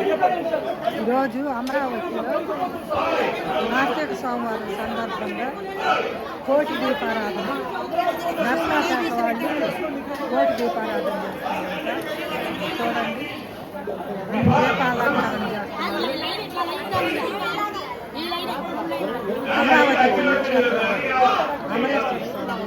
ఈరోజు అమరావతిలో కార్తీక సోమవారం సందర్భంగా కోటి దీపారాధన. నర్సరా వాళ్ళు కోటి దీపారాధన చేస్తున్నారు. చూడండి. దీపాలంకరణ చేస్తున్నారు. అమరావతి అమరేశ్వర స్వామి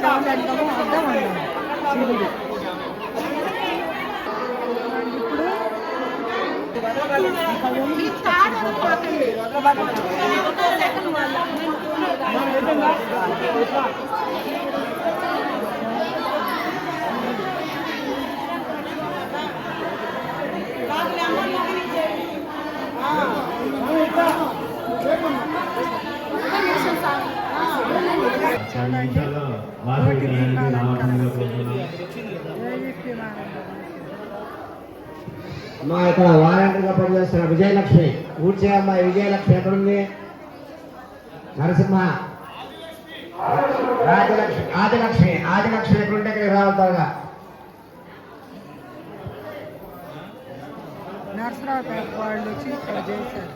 ఇది శివలింగము అర్థం ఉండాలి శివుడు ఇప్పుడు ఇంకా ఉండి పది నిమిషాల్లో వాసవి విగ్రహానికి రావాల్సిందిగా కోరుతున్నాం. ఏవిపి మానవుడు. అమ్మా ఇక్కడ వాలంటీర్గా పనిచేస్తున్న విజయలక్ష్మి ఊడ్చే అమ్మాయి విజయలక్ష్మి ఎక్కడుంది నరసింహ రాజలక్ష్మి ఆదిలక్ష్మి ఆదిలక్ష్మి ఎక్కడుంటే ఇక్కడికి రావాలి త్వరగా నరసరావుపేట వాళ్ళు వచ్చి ఇక్కడ చేశారు